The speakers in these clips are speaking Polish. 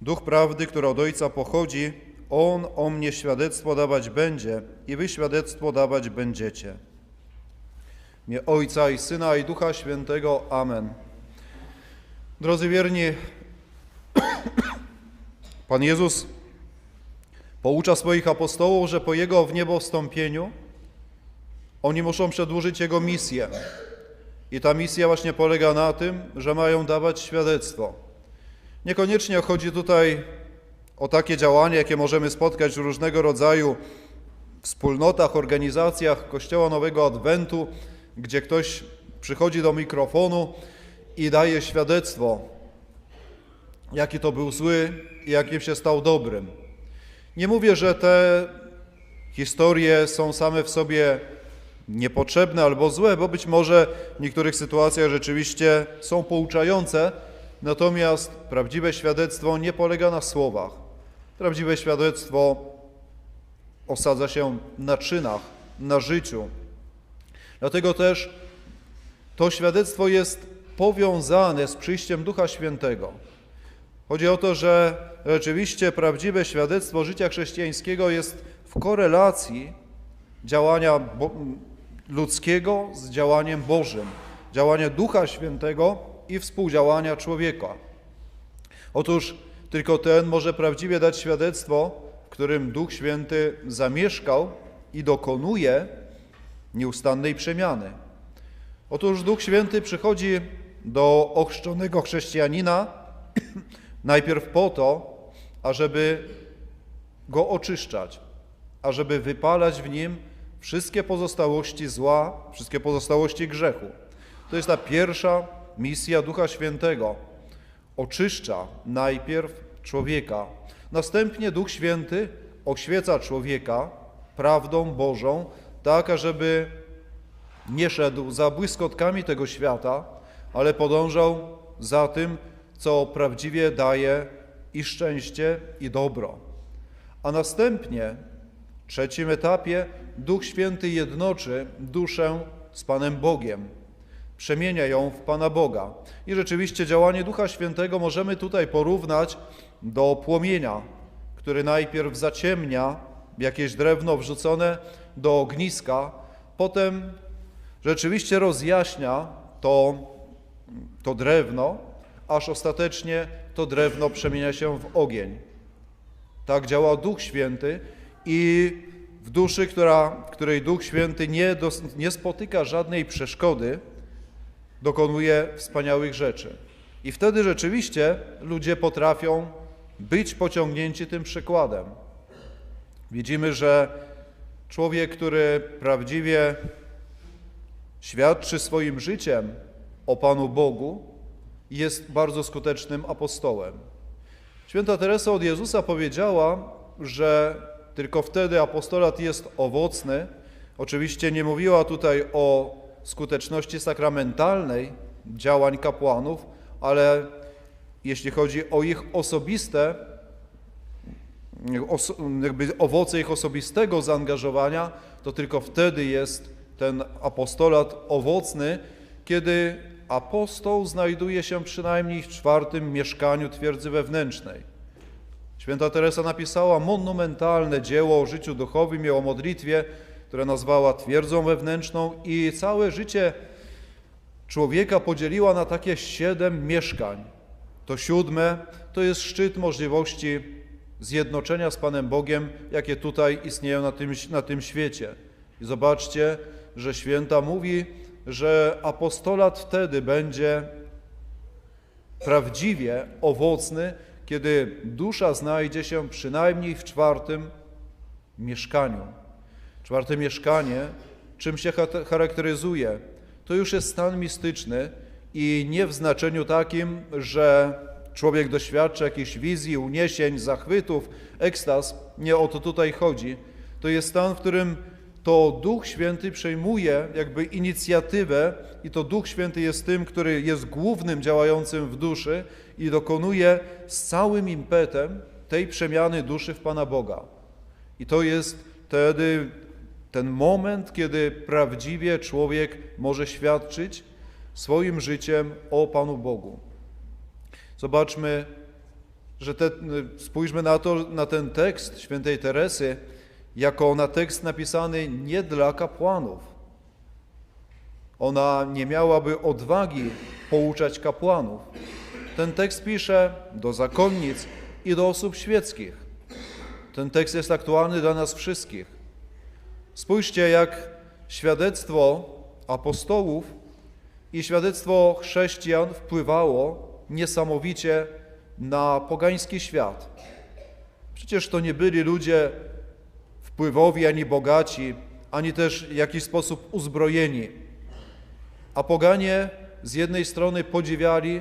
Duch prawdy, który od Ojca pochodzi, On o mnie świadectwo dawać będzie i wy świadectwo dawać będziecie. Imię Ojca i Syna i Ducha Świętego. Amen. Drodzy wierni, Pan Jezus poucza swoich apostołów, że po Jego w niebo wstąpieniu oni muszą przedłużyć Jego misję. I ta misja właśnie polega na tym, że mają dawać świadectwo. Niekoniecznie chodzi tutaj o takie działania, jakie możemy spotkać w różnego rodzaju wspólnotach, organizacjach Kościoła Nowego Adwentu, gdzie ktoś przychodzi do mikrofonu i daje świadectwo, jaki to był zły i jakim się stał dobrym. Nie mówię, że te historie są same w sobie niepotrzebne albo złe, bo być może w niektórych sytuacjach rzeczywiście są pouczające, natomiast prawdziwe świadectwo nie polega na słowach. Prawdziwe świadectwo osadza się na czynach, na życiu. Dlatego też to świadectwo jest powiązane z przyjściem Ducha Świętego. Chodzi o to, że rzeczywiście prawdziwe świadectwo życia chrześcijańskiego jest w korelacji działania ludzkiego z działaniem Bożym, działania Ducha Świętego i współdziałania człowieka. Otóż tylko ten może prawdziwie dać świadectwo, w którym Duch Święty zamieszkał i dokonuje nieustannej przemiany. Otóż Duch Święty przychodzi do ochrzczonego chrześcijanina najpierw po to, ażeby go oczyszczać, ażeby wypalać w nim wszystkie pozostałości zła, wszystkie pozostałości grzechu. To jest ta pierwsza misja Ducha Świętego. Oczyszcza najpierw człowieka. Następnie Duch Święty oświeca człowieka prawdą Bożą, tak ażeby nie szedł za błyskotkami tego świata, ale podążał za tym, co prawdziwie daje i szczęście, i dobro. A następnie, w trzecim etapie, Duch Święty jednoczy duszę z Panem Bogiem, przemienia ją w Pana Boga. I rzeczywiście działanie Ducha Świętego możemy tutaj porównać do płomienia, który najpierw zaciemnia jakieś drewno wrzucone do ogniska, potem rzeczywiście rozjaśnia to, to drewno, aż ostatecznie to drewno przemienia się w ogień. Tak działa Duch Święty i w duszy, która, której Duch Święty nie, nie spotyka żadnej przeszkody, dokonuje wspaniałych rzeczy. I wtedy rzeczywiście ludzie potrafią być pociągnięci tym przykładem. Widzimy, że człowiek, który prawdziwie świadczy swoim życiem o Panu Bogu, jest bardzo skutecznym apostołem. Święta Teresa od Jezusa powiedziała, że tylko wtedy apostolat jest owocny. Oczywiście nie mówiła tutaj o skuteczności sakramentalnej działań kapłanów, ale jeśli chodzi o ich osobiste, jakby owoce ich osobistego zaangażowania, to tylko wtedy jest ten apostolat owocny, kiedy apostoł znajduje się przynajmniej w czwartym mieszkaniu twierdzy wewnętrznej. Święta Teresa napisała monumentalne dzieło o życiu duchowym i o modlitwie, które nazwała twierdzą wewnętrzną i całe życie człowieka podzieliła na takie siedem mieszkań. To siódme to jest szczyt możliwości zjednoczenia z Panem Bogiem, jakie tutaj istnieją na tym, na tym świecie. I zobaczcie, że święta mówi, że apostolat wtedy będzie prawdziwie owocny, kiedy dusza znajdzie się przynajmniej w czwartym mieszkaniu. Czwarte mieszkanie, czym się charakteryzuje? To już jest stan mistyczny i nie w znaczeniu takim, że człowiek doświadcza jakichś wizji, uniesień, zachwytów, ekstaz. Nie o to tutaj chodzi. To jest stan, w którym to Duch Święty przejmuje jakby inicjatywę i to Duch Święty jest tym, który jest głównym działającym w duszy i dokonuje z całym impetem tej przemiany duszy w Pana Boga. I to jest wtedy ten moment, kiedy prawdziwie człowiek może świadczyć swoim życiem o Panu Bogu. Zobaczmy, że te, spójrzmy na, to, na ten tekst świętej Teresy jako na tekst napisany nie dla kapłanów. Ona nie miałaby odwagi pouczać kapłanów. Ten tekst pisze do zakonnic i do osób świeckich. Ten tekst jest aktualny dla nas wszystkich. Spójrzcie, jak świadectwo apostołów i świadectwo chrześcijan wpływało niesamowicie na pogański świat. Przecież to nie byli ludzie wpływowi ani bogaci, ani też w jakiś sposób uzbrojeni. A poganie z jednej strony podziwiali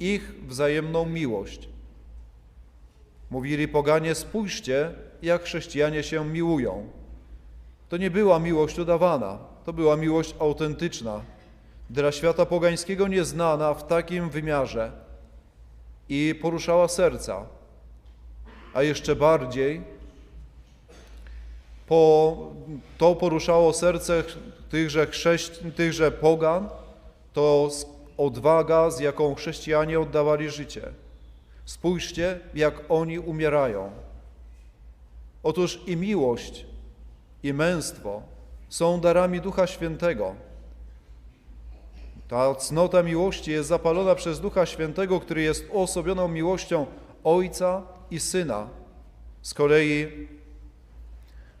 ich wzajemną miłość. Mówili poganie, spójrzcie, jak chrześcijanie się miłują. To nie była miłość udawana, to była miłość autentyczna, dla świata pogańskiego nieznana w takim wymiarze i poruszała serca, a jeszcze bardziej po, to poruszało serce tychże, chrześci, tychże pogan, to odwaga, z jaką chrześcijanie oddawali życie. Spójrzcie, jak oni umierają. Otóż i miłość, i męstwo są darami Ducha Świętego. Ta cnota miłości jest zapalona przez Ducha Świętego, który jest uosobioną miłością Ojca i Syna. Z kolei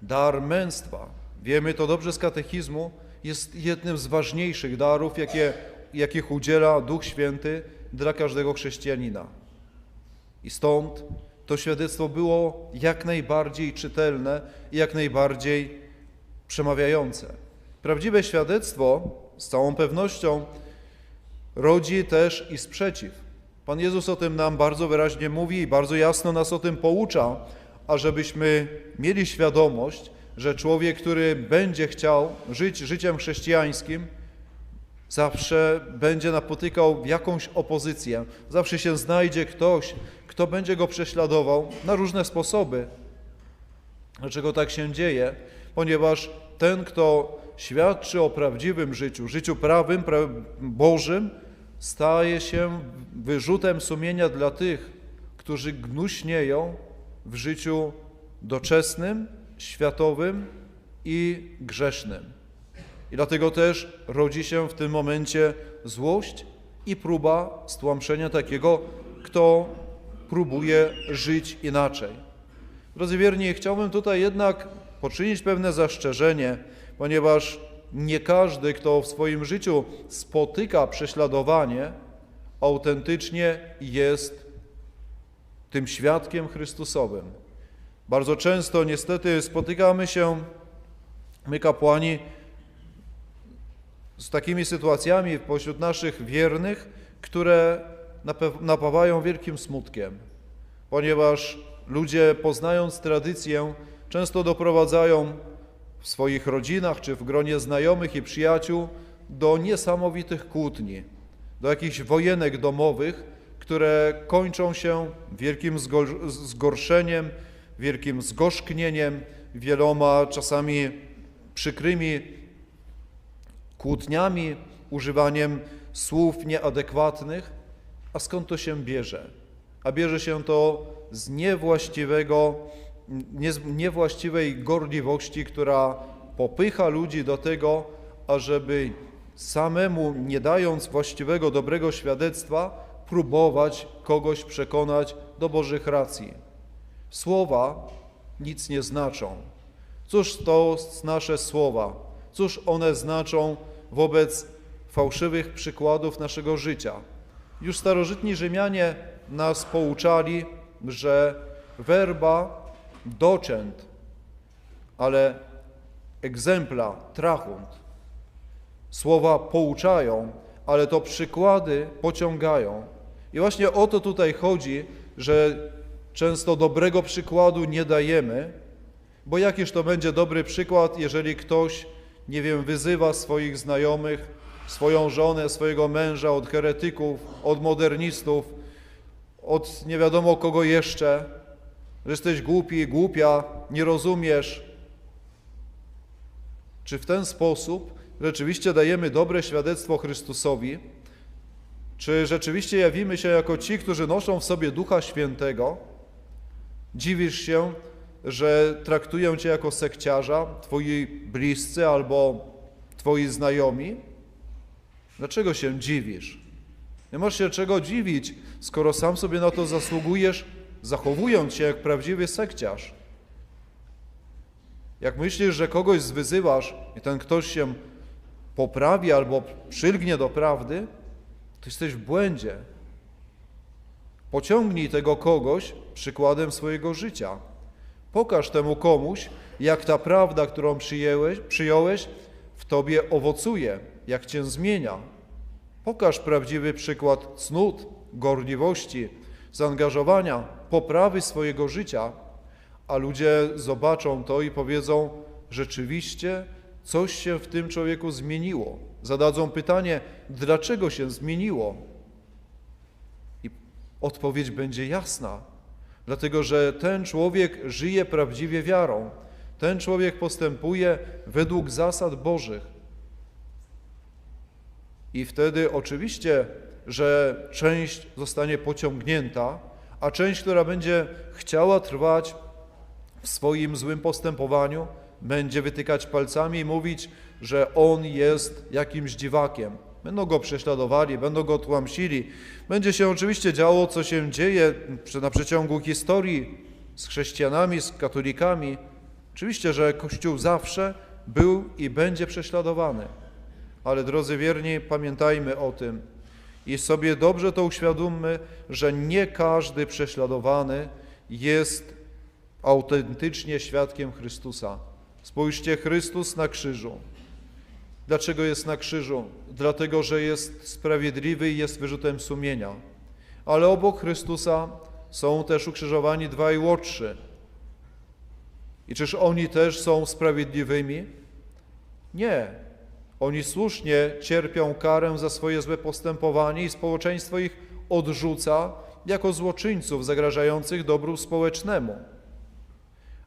dar męstwa, wiemy to dobrze z katechizmu, jest jednym z ważniejszych darów, jakie, jakich udziela Duch Święty dla każdego chrześcijanina. I stąd to świadectwo było jak najbardziej czytelne i jak najbardziej przemawiające. Prawdziwe świadectwo z całą pewnością rodzi też i sprzeciw. Pan Jezus o tym nam bardzo wyraźnie mówi i bardzo jasno nas o tym poucza, ażebyśmy mieli świadomość, że człowiek, który będzie chciał żyć życiem chrześcijańskim, zawsze będzie napotykał jakąś opozycję, zawsze się znajdzie ktoś, kto będzie go prześladował na różne sposoby. Dlaczego tak się dzieje? Ponieważ ten, kto świadczy o prawdziwym życiu, życiu prawym, pra Bożym, staje się wyrzutem sumienia dla tych, którzy gnuśnieją w życiu doczesnym, światowym i grzesznym. I dlatego też rodzi się w tym momencie złość i próba stłamszenia takiego, kto próbuje żyć inaczej. Drodzy wierni, chciałbym tutaj jednak poczynić pewne zastrzeżenie, ponieważ nie każdy, kto w swoim życiu spotyka prześladowanie, autentycznie jest tym świadkiem Chrystusowym. Bardzo często niestety spotykamy się, my kapłani, z takimi sytuacjami pośród naszych wiernych, które napawają wielkim smutkiem, ponieważ ludzie poznając tradycję często doprowadzają w swoich rodzinach czy w gronie znajomych i przyjaciół do niesamowitych kłótni, do jakichś wojenek domowych, które kończą się wielkim zgorszeniem, wielkim zgorzknieniem, wieloma czasami przykrymi kłótniami, używaniem słów nieadekwatnych. A skąd to się bierze? A bierze się to z niewłaściwego niewłaściwej gorliwości, która popycha ludzi do tego, ażeby samemu, nie dając właściwego, dobrego świadectwa, próbować kogoś przekonać do Bożych racji. Słowa nic nie znaczą. Cóż to nasze słowa? Cóż one znaczą wobec fałszywych przykładów naszego życia? Już starożytni Rzymianie nas pouczali, że werba doczęt, ale egzempla, trachunt. Słowa pouczają, ale to przykłady pociągają. I właśnie o to tutaj chodzi, że często dobrego przykładu nie dajemy, bo jakiż to będzie dobry przykład, jeżeli ktoś, nie wiem, wyzywa swoich znajomych, swoją żonę, swojego męża od heretyków, od modernistów, od nie wiadomo kogo jeszcze, że jesteś głupi, głupia, nie rozumiesz. Czy w ten sposób rzeczywiście dajemy dobre świadectwo Chrystusowi? Czy rzeczywiście jawimy się jako ci, którzy noszą w sobie Ducha Świętego? Dziwisz się, że traktują cię jako sekciarza, twoi bliscy albo twoi znajomi? Dlaczego się dziwisz? Nie masz się czego dziwić, skoro sam sobie na to zasługujesz, zachowując się jak prawdziwy sekciarz. Jak myślisz, że kogoś zwyzywasz i ten ktoś się poprawi albo przylgnie do prawdy, to jesteś w błędzie. Pociągnij tego kogoś przykładem swojego życia. Pokaż temu komuś, jak ta prawda, którą przyjęłeś, przyjąłeś, w tobie owocuje, jak cię zmienia. Pokaż prawdziwy przykład cnót, gorliwości, zaangażowania, poprawy swojego życia, a ludzie zobaczą to i powiedzą: Rzeczywiście coś się w tym człowieku zmieniło. Zadadzą pytanie: dlaczego się zmieniło? I odpowiedź będzie jasna. Dlatego, że ten człowiek żyje prawdziwie wiarą. Ten człowiek postępuje według zasad Bożych. I wtedy oczywiście, że część zostanie pociągnięta, a część, która będzie chciała trwać w swoim złym postępowaniu, będzie wytykać palcami i mówić, że on jest jakimś dziwakiem. Będą go prześladowali, będą go tłamsili. Będzie się oczywiście działo, co się dzieje na przeciągu historii z chrześcijanami, z katolikami. Oczywiście, że Kościół zawsze był i będzie prześladowany. Ale drodzy wierni, pamiętajmy o tym i sobie dobrze to uświadommy, że nie każdy prześladowany jest autentycznie świadkiem Chrystusa. Spójrzcie, Chrystus na krzyżu. Dlaczego jest na krzyżu? Dlatego, że jest sprawiedliwy i jest wyrzutem sumienia. Ale obok Chrystusa są też ukrzyżowani dwaj łotrzy. I czyż oni też są sprawiedliwymi? Nie. Oni słusznie cierpią karę za swoje złe postępowanie i społeczeństwo ich odrzuca jako złoczyńców zagrażających dobru społecznemu.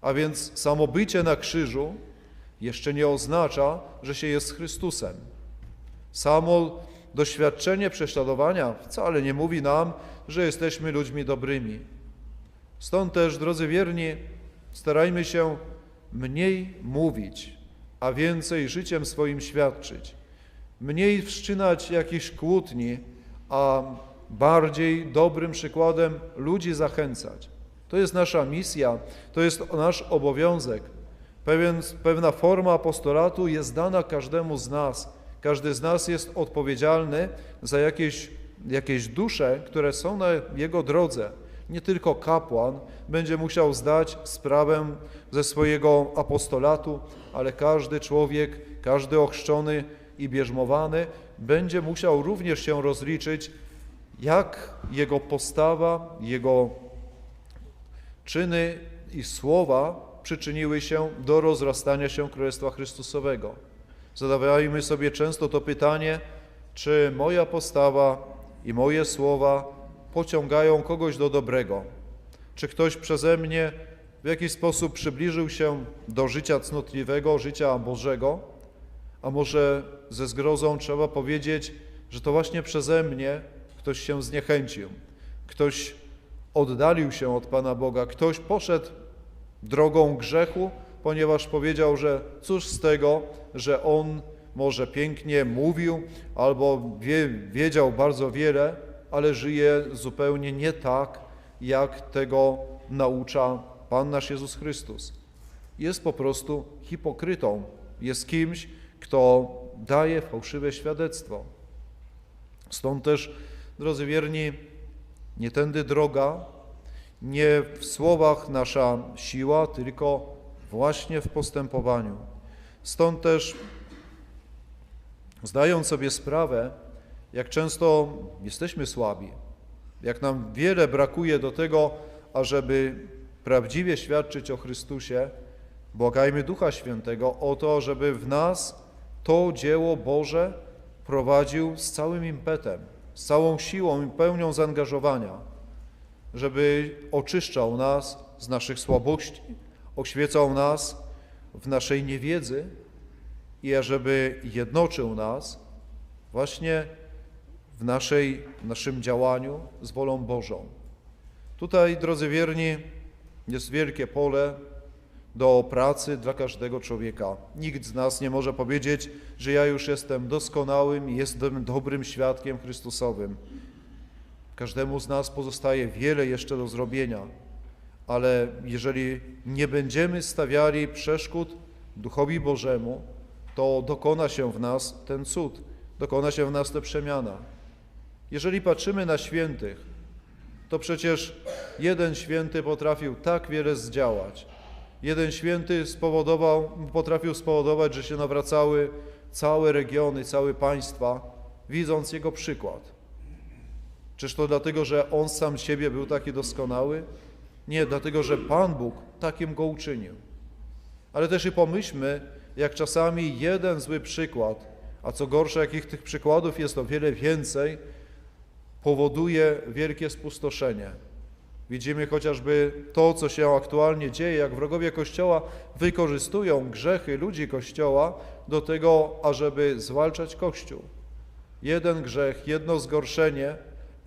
A więc samo bycie na krzyżu jeszcze nie oznacza, że się jest Chrystusem. Samo doświadczenie prześladowania wcale nie mówi nam, że jesteśmy ludźmi dobrymi. Stąd też, drodzy wierni, starajmy się mniej mówić, a więcej życiem swoim świadczyć. Mniej wszczynać jakichś kłótni, a bardziej dobrym przykładem ludzi zachęcać. To jest nasza misja, to jest nasz obowiązek. Pewien, pewna forma apostolatu jest dana każdemu z nas. Każdy z nas jest odpowiedzialny za jakieś, jakieś dusze, które są na jego drodze. Nie tylko kapłan będzie musiał zdać sprawę ze swojego apostolatu, ale każdy człowiek, każdy ochrzczony i bierzmowany będzie musiał również się rozliczyć, jak jego postawa, jego czyny i słowa przyczyniły się do rozrastania się Królestwa Chrystusowego. Zadawajmy sobie często to pytanie, czy moja postawa i moje słowa pociągają kogoś do dobrego? Czy ktoś przeze mnie w jakiś sposób przybliżył się do życia cnotliwego, życia Bożego? A może ze zgrozą trzeba powiedzieć, że to właśnie przeze mnie ktoś się zniechęcił, ktoś oddalił się od Pana Boga, ktoś poszedł drogą grzechu, ponieważ powiedział, że cóż z tego, że on może pięknie mówił albo wie, wiedział bardzo wiele, ale żyje zupełnie nie tak, jak tego naucza Pan nasz Jezus Chrystus. Jest po prostu hipokrytą, jest kimś, kto daje fałszywe świadectwo. Stąd też, drodzy wierni, nie tędy droga, nie w słowach nasza siła, tylko właśnie w postępowaniu. Stąd też, zdając sobie sprawę, jak często jesteśmy słabi, jak nam wiele brakuje do tego, ażeby prawdziwie świadczyć o Chrystusie, błagajmy Ducha Świętego o to, żeby w nas to dzieło Boże prowadził z całym impetem, z całą siłą i pełnią zaangażowania, żeby oczyszczał nas z naszych słabości, oświecał nas w naszej niewiedzy i ażeby jednoczył nas właśnie w naszej, naszym działaniu z wolą Bożą. Tutaj, drodzy wierni, jest wielkie pole do pracy dla każdego człowieka. Nikt z nas nie może powiedzieć, że ja już jestem doskonałym i jestem dobrym świadkiem Chrystusowym. Każdemu z nas pozostaje wiele jeszcze do zrobienia, ale jeżeli nie będziemy stawiali przeszkód Duchowi Bożemu, to dokona się w nas ten cud, dokona się w nas ta przemiana. Jeżeli patrzymy na świętych, to przecież jeden święty potrafił tak wiele zdziałać. Jeden święty spowodował, potrafił spowodować, że się nawracały całe regiony, całe państwa, widząc jego przykład. Czyż to dlatego, że on sam siebie był taki doskonały? Nie, dlatego, że Pan Bóg takim go uczynił. Ale też i pomyślmy, jak czasami jeden zły przykład, a co gorsza, jakich tych przykładów jest o wiele więcej, powoduje wielkie spustoszenie. Widzimy chociażby to, co się aktualnie dzieje, jak wrogowie Kościoła wykorzystują grzechy ludzi Kościoła do tego, ażeby zwalczać Kościół. Jeden grzech, jedno zgorszenie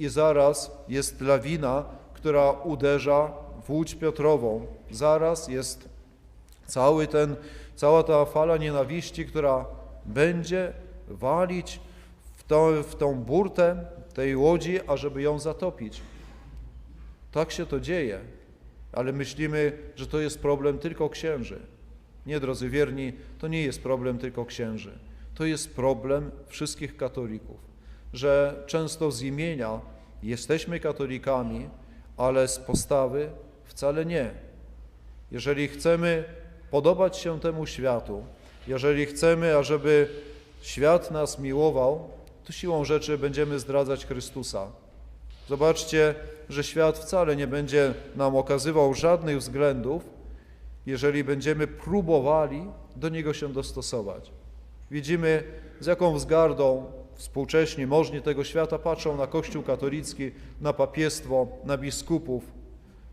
i zaraz jest lawina, która uderza w Łódź Piotrową. Zaraz jest cały ten, cała ta fala nienawiści, która będzie walić w, w tą burtę tej łodzi, ażeby ją zatopić. Tak się to dzieje, ale myślimy, że to jest problem tylko księży. Nie, drodzy wierni, to nie jest problem tylko księży. To jest problem wszystkich katolików, że często z imienia jesteśmy katolikami, ale z postawy wcale nie. Jeżeli chcemy podobać się temu światu, jeżeli chcemy, ażeby świat nas miłował, to siłą rzeczy będziemy zdradzać Chrystusa. Zobaczcie, że świat wcale nie będzie nam okazywał żadnych względów, jeżeli będziemy próbowali do niego się dostosować. Widzimy, z jaką wzgardą współcześni możni tego świata patrzą na Kościół katolicki, na papiestwo, na biskupów.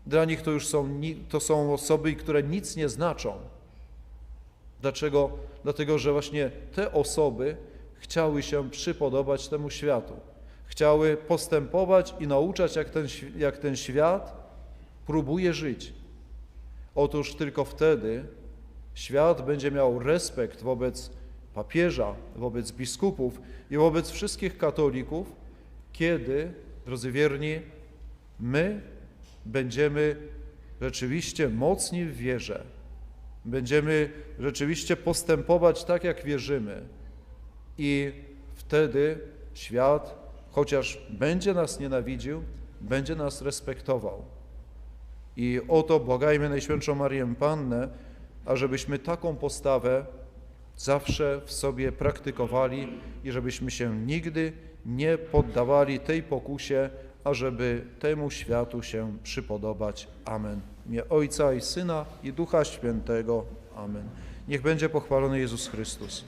Dla nich to już są, to są osoby, które nic nie znaczą. Dlaczego? Dlatego, że właśnie te osoby chciały się przypodobać temu światu. Chciały postępować i nauczać, jak ten, jak ten świat próbuje żyć. Otóż tylko wtedy świat będzie miał respekt wobec papieża, wobec biskupów i wobec wszystkich katolików, kiedy, drodzy wierni, my będziemy rzeczywiście mocni w wierze, będziemy rzeczywiście postępować tak, jak wierzymy. I wtedy świat, chociaż będzie nas nienawidził, będzie nas respektował. I o to błagajmy Najświętszą Marię Pannę, ażebyśmy taką postawę zawsze w sobie praktykowali i żebyśmy się nigdy nie poddawali tej pokusie, ażeby temu światu się przypodobać. Amen. Imię Ojca i Syna i Ducha Świętego. Amen. Niech będzie pochwalony Jezus Chrystus.